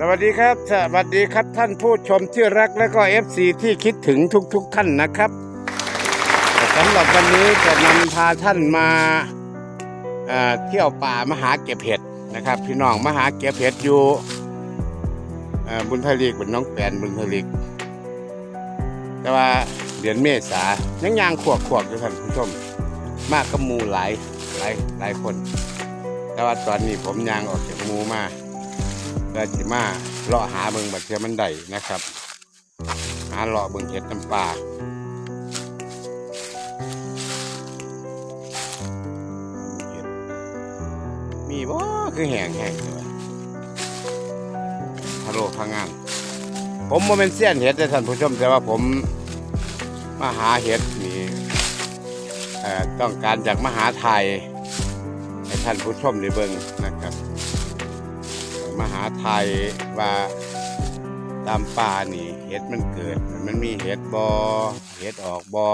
สวัสดีครับ สวัสดีครับท่านผู้ชมที่รักและก็ FC ที่คิดถึงทุกๆทท่านนะครับสำหรับวันนี้จะนำพาท่านมาเเที่ยวป่ามหาเก็บเห็ดนะครับ พี่น้องมหาเก็บเห็ดอยู่บุญทลีกบุญน้องแปนบุญทลีกแต่ว่าเดือนเมษายังยางขวบขวบอยู่ท่านผู้ชม มากกมูหลายหลายหลายคน แต่ว่าตอนนี้ผมยางออกจากมูมา เพื่อสิมาเลาะหาเบิงบัดเทือมันได้นะครับ หาเลาะเบิงเห็ดน้ำปลาเห็ดมีบ่คือแห้งแห้งเลยฮัลโหลพังงาน ผมโมเป็นเสี้ยนเห็ดแต่ท่านผู้ชมแต่ว่าผมมาหาเห็ดนี่ต้องการจากมหาไทยให้ท่านผู้ชมได้เบิ่งนะครับ มหาไทยว่าตามป่านี่เห็ดมันเกิด มันมีเห็ดบอเห็ดออกบอ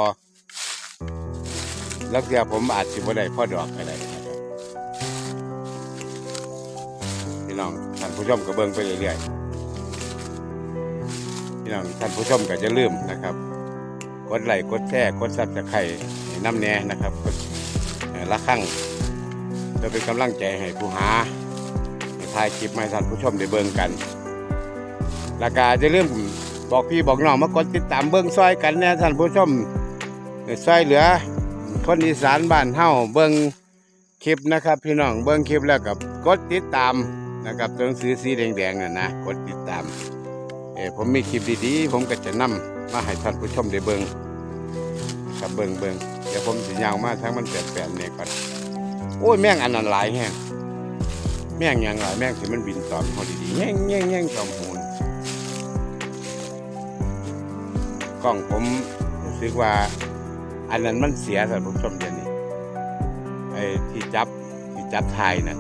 แล้วเดี๋ยวผมอาจจะบ่ได้พ่อดอกก็ได้นะครับพี่น้องท่านผู้ชมก็เบิ่งไปเรื่อยๆพี่น้องท่านผู้ชมก็จะลืมนะครับกดไลค์กดแชร์กดซับสไครต์น้ำแน่นะครับกดละครั้งเพื่อเป็นกำลังใจให้ผู้หา ถ่ายคลิปมาให้ท่านผู้ชมได้เบิ่งกันแล้วก็จะเริ่มบอกพี่บอกน้องมากดติดตามเบิ่งซอยกันแนะท่านผู้ชมซอยเหลือ คนอีสานบ้านเฮาเบิ่งคลิปนะครับ พี่น้องเบิ่งคลิปแล้วกับกดติดตามนะครับตัวหนังสือสีแดงๆน่ะนะกดติดตามเออผมมีคลิปดีๆ ผมก็จะนำมาให้ท่านผู้ชมได้เบิ่งครับเบิ่งเบิ่งเดี๋ยวผมสิยาวมาทั้งมันแปดๆเนี่ยก่อนโอ้ยแม่งอันนั้นหลายแฮง แม่งยังหลายแม่งที่มันบินตอมเขาดีๆแง่งแง่งแง่งตอมหูนกล้องผมรู้สึกว่า อันนั้นมันเสียสำหรับผมชมเดียวนี้ไอ้ที่จับที่จับทายนั่น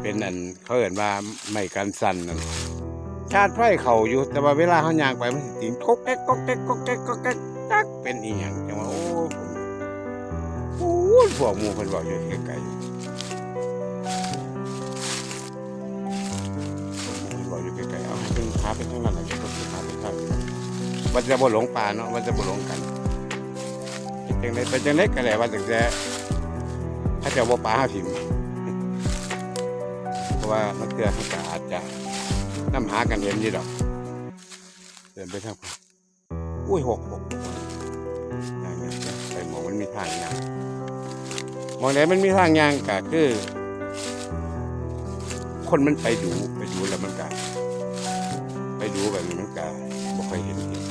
เป็นอันเขาเห็นว่าไม่กันสั่นนั่นชาติไฟเขาอยู่แต่ว่าเวลาเขายางไปมันสิติงก๊กแก๊กก๊กแก๊กก๊กแก๊กก๊กแก๊กจักเป็นอีหยังจังว่าโอ้ผมโอ้พวกหมูคนบอกอยู่ไกลๆ ห้เป็นพาไปข้างนั้นก็คือพาไปข้างนั้นมันจะบ่หลงป่าเนาะมันจะบ่หลงกันเป็นจังไดเป็นจังไดก็แหละว่าจังแต่ถ้าจะบ่ป่าห้าถิ่มเพราะว่ามันเกิดเขาก็อาจจะน้ำหากันเห็นอยู่ดอกเดินไปทางอุ้ยหกหกอย่างเงี้ยไปมองมันมีทางยางมองไหนมันมีทางยางก็คือ คนมันไปดูไปดูแล้วมันก็ไป ดูแบบนี้มันก็บ่ค่อยเห็นเห็น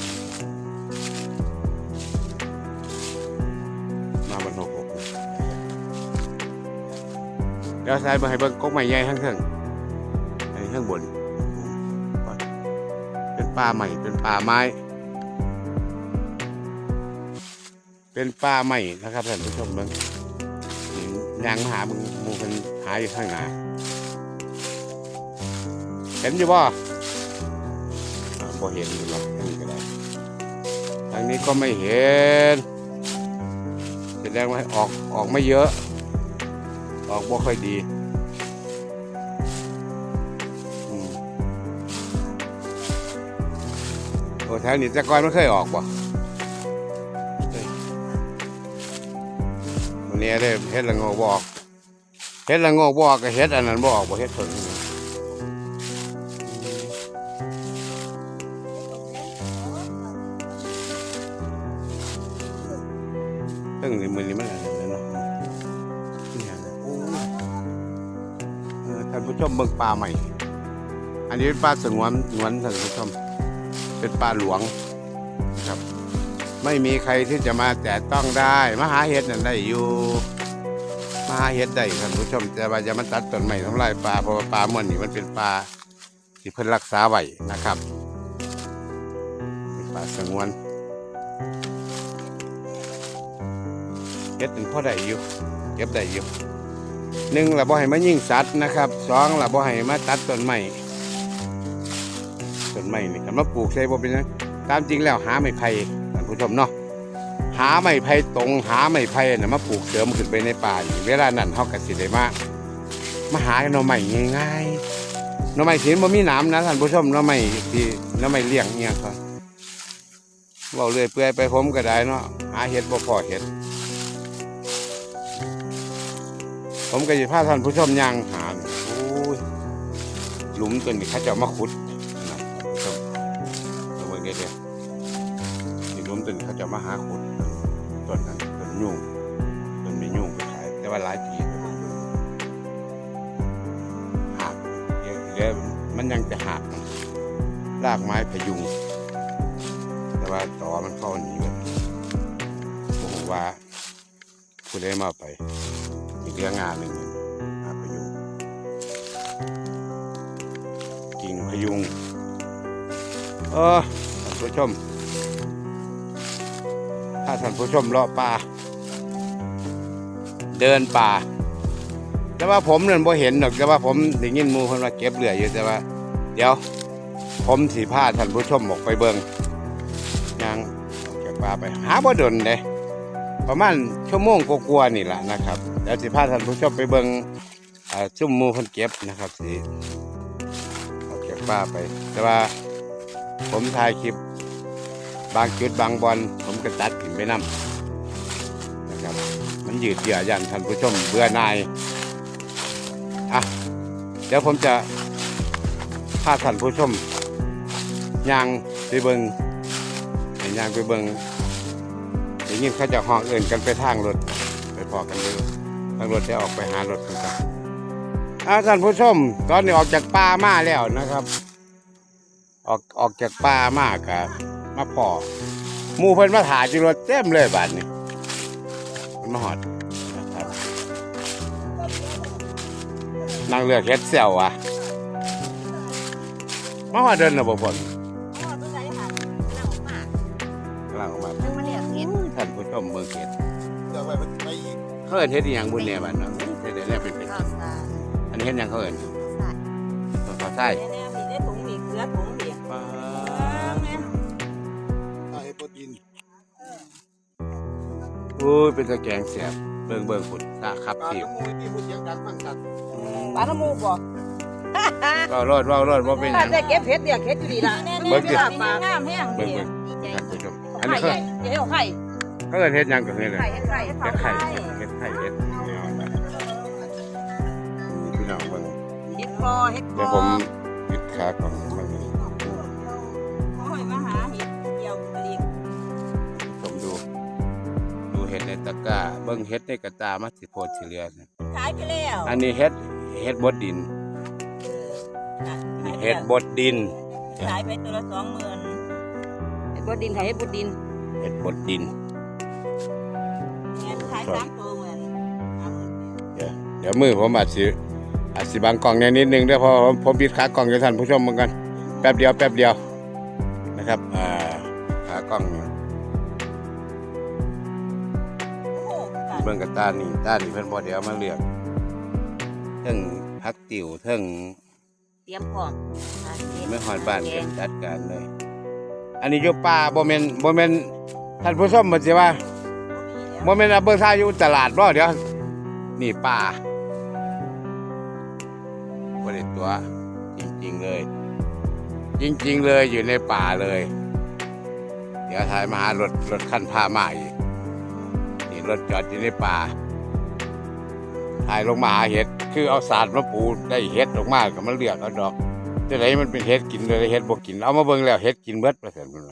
มาบนหกหกเดี๋ยวซ้ายมาให้เบิ่งกกไม้ใหญ่ข้างเทิงอันนี้ข้างบน เป็นป่าใหม่ เป็นป่าไม้ เป็นป่าใหม่นะครับท่านผู้ชมเบิ่งยางหามึงมูมันหายอยู่ข้างหน้าเห็นอยู่บ่ อ่าบ่เห็นอยู่หรอกทางนี้ก็ได้ทางนี้ก็ไม่เห็นแสดงว่าออกออกไม่เยอะ ออกบ่ค่อยดีอืมโอ้แถวนี้แต่ก่อนมันเคยออกบ่เฮ้ยวันนี้ได้เฮ็ดละงกบอกเฮ็ดละงกบออกก็เฮ็ดอันนั้นบอกบ่เฮ็ดต้นนี้ ตึ้งนี่มือนี้มันอะไรเนาะนี่ฮะท่านผู้ชมเบิ่งป่าใหม่ อันนี้เป็นป่าสงวนสงวนท่านผู้ชม เป็นป่าหลวงนะครับ ไม่มีใครที่จะมาแตะต้องได้มาหาเห็ดนั่นได้อยู่มาหาเห็ดได้ท่านผู้ชม แต่ว่าจะมาตัดต้นไม้ทำลายป่าเพราะว่าป่ามันนี่มันเป็นป่าที่เพิ่นรักษาไว้นะครับ เป็นป่าสงวน เก็บเป็นพ่อได้อยู่เก็บได้อยู่หนึ่งละบ่ให้มายิ่งสัตว์นะครับสองละบ่ให้มาตัดต้นไม้ต้นไม้นี่คันมาปลูกใส่บ่เป็นหยังตามจริงแล้วหาไม้ไผ่ท่านผู้ชมเนาะหาไม้ไผ่ตรงหาไม้ไผ่น่ะมาปลูกเสริมขึ้นไปในป่านี่เวลานั้นเฮาก็สิได้มามาหาหน่อไม้ง่ายๆน้ำไม้สีบ่มีหนามนะท่านผู้ชมน้ำไม้ที่น้ำไม้เลี้ยงเนี่ยครับเว้าเลยเปื่อยไปผมก็ได้เนาะหาเห็ดบ่พอเห็ด ผมก็จะพาท่านผู้ชมย่างหาโอ้ยหลุมตัวนี้เขาจะมาขุดนะครับเอาไว้เดี๋ยวนี่หลุมตัวนี้เขาจะมาหาขุดต้นนั้นต้นยุ่งต้นไม่ยุ่งไปขายแต่ว่าหลายปีหักเดี๋ยวเดี๋ยวมันยังจะหักรากไม้พยุง แต่ว่าต่อมันเข้าหนีแบบผมว่าคุณได้มาไป อีกเรื่องงานหนึ่งหาพยุงกิ่งพยุงเออท่านผู้ชม ถ้าท่านผู้ชมเลาะป่า เดินป่า แต่ว่าผมเนี่ยบ่เห็นหรอกแต่ว่าผมได้ยินมูคนว่าเก็บเหลืออยู่แต่ว่า เดี๋ยว ผมสีผ้าท่านผู้ชมออกไปเบิงยังออกจากป่าไป หาบ่ดนเลย ประมาณชั่วโมงกว่าๆนี่แหละนะครับเดี๋ยวสิพาท่านผู้ชมไปเบิ่งซุ่มมูคนเก็บนะครับสิเอาเก็บป้าไป แต่ว่าผมถ่ายคลิปบางจุดบางบอลผมก็ตัดถิ่นไปนำนะครับ มันยืดเยื้อยันท่านผู้ชมเบื่อหน่ายอะเดี๋ยวผมจะพาท่านผู้ชมย่างไปเบิ่งย่างไปเบิ่ง ย่างนี้เขาจะห้องเอื่นกันไปทางรถไปพอกันเลยทางรถจะออกไปหารถกันครับอาท่านผู้ชม ตอนนี้ออกจากป่ามาแล้วนะครับ ออกออกจากป่ามากครับมาพอมูเพิ่นมาถ่ายจุรถเต็มเลยบัดนี้มาหอดนะครับนั่งเรือเฮ็ดเสี่ยวอะมาหอดเดินนะบ่พ่น เขาเอินเฮ็ดอหย่างบุญเนี่ยบ้านเนาะเฮ็ดได้แล้วเป็นเป็นข้าวสารอันนี้เฮ็ดหยังเขาเอินใส่ขอใส่เนี่ยมีได้ถุงมีเกลือถุงมีปาถ้าให้โปรตีนโอ้ยเป็นตะแกรงเสียบเบิ่งเบิ่งฝุ่นตาขับปลาทิวน้ำมูที่พูดเสียงดังฟังชัดปลาน้ำมูกบ่เว้ารอดเว้ารอดบ่เป็นหยังได้เก็บเห็ดเดี๋ยวเห็ดอยู่ดีละเบิ่งดิปลางามแห้งเบิ่งเบิ่งท่านผู้ชมอันไข่นี้เขาใหญ่เดี๋ยวไข่เขาเอินเฮ็ดหยังก็เฮ็ดเลย ไข่เห็ดไข่เห็ดเฮ็ดไข่ เห็ดคอเห็ดคเดี๋ยวอผมปิดขาก่อนเบิ่งนี่โอ้ยมาหาเห็ดเกี่ยวกระดิ่งผมดู ดูเห็ดในตะกร้าเบิ่งเฮ็ดในกระตามาสิโพดสิเหลือนะขายไปแล้วอันนี้เฮ็ดเฮ็ดบดดินเฮ็ดบดดิน ขายไปตัวละสองหมื่นเห็ดบดดินขายเห็ดบดดินเฮ็ดบดดิน เงินขายสามตัวเหมือนเดี๋ยวเดี๋ยวมือผมอาจสิ อาจสิบังกล่องแน่นิดนึงเด้อเพอผมผมปิดขากล่องให้ท่านผู้ชมเหมือนกันแป๊บเดียวแป๊บเดียวนะครับอ่าขากล่องนี่โอ้โหเบิ่งกับตานี่ตานี่เพิ่นบ่เดี๋ยวมาเลือกเทั้งพักติ๋วเทั้งเตรียมพร้อมเมื่อฮอดบ้านเป็นจัดการเลย อันนี้อยู่ป่าบ่แม่นบ่แม่นท่านผู้ชมบ่สิว่าบ่แม่นว่าเบิ่งทายอยู่ตลาดบ่เดี๋ยวนี่ป่า บ่ได้ตัว จริงๆเลย จริง ๆ เลยอยู่ในป่าเลย เดี๋ยวถ่ายมาหารถรถคันพามาอีกนี่รถจอดอยู่ในป่าถ่ายลงมาหาเห็ดคือเอาสาดมาปูได้เห็ดออกมาก็มันเลือกเอาดอกจะไหนมันเป็นเห็ดกินเลยเห็ดบ่กินเอามาเบิ่งแล้วเห็ดกินเบิดประเสริฐมัน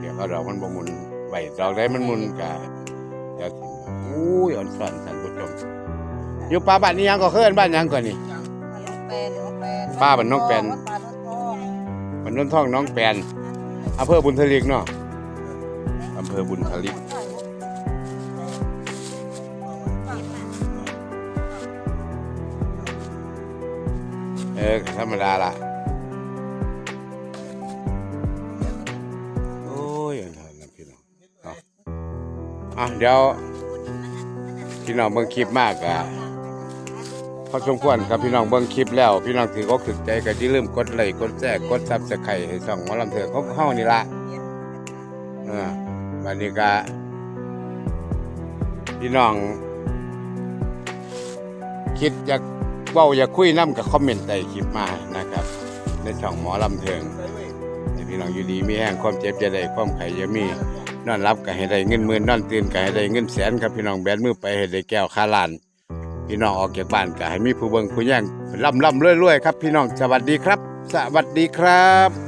เดี๋ยวเอาดอกมันบ่มุนใบดอกได้มันมุนกะเดี๋ยวทิ้งอู้ยอ่อนซ่อนท่านผู้ชม อยู่ป่าบ้านนี้ยังก็เคลื่อนบ้านยังก่อนนี่ ป้าบ้านน้องแปนมันนนท่องน้องแปนอำเภอบุญทลิกเนาะอำเภอบุญทลิกเออก็ธรรมดาละโอ้ยอันนั้นนะพี่น้องเอาอะเดี๋ยวพี่น้องเบิ่งคลิปมากอะ พอสมควรครับพี่น้องเบิ้งคลิปแล้ว พี่น้องถือก็ขึ้นใจก็ที่ลืมกดไลค์กดแชร์กดซับสไครต์ให้ช่องหมอลำเถื่อนของเฮานี่ละเออวันนี้ก็พี่น้อง คิดอยากเว้าอยากคุยน้ำกับคอมเมนต์ใต้คลิปมานะครับ ในช่องหมอลำเถิงให้พี่น้องอยู่ดีมีแห้งความเจ็บจะได้ความไข่จะมีนอนรับก็ให้ได้เงินหมื่นนอนตื่นก็ให้ได้เงินแสนครับพี่น้องแบนมือไปให้ได้แก้วคาลาน พี่น้องออกจากบ้านก็ให้มีผู้เบิ่งผู้แย่งล่ำล่ำรวยๆครับ พี่น้องสวัสดีครับ สวัสดีครับ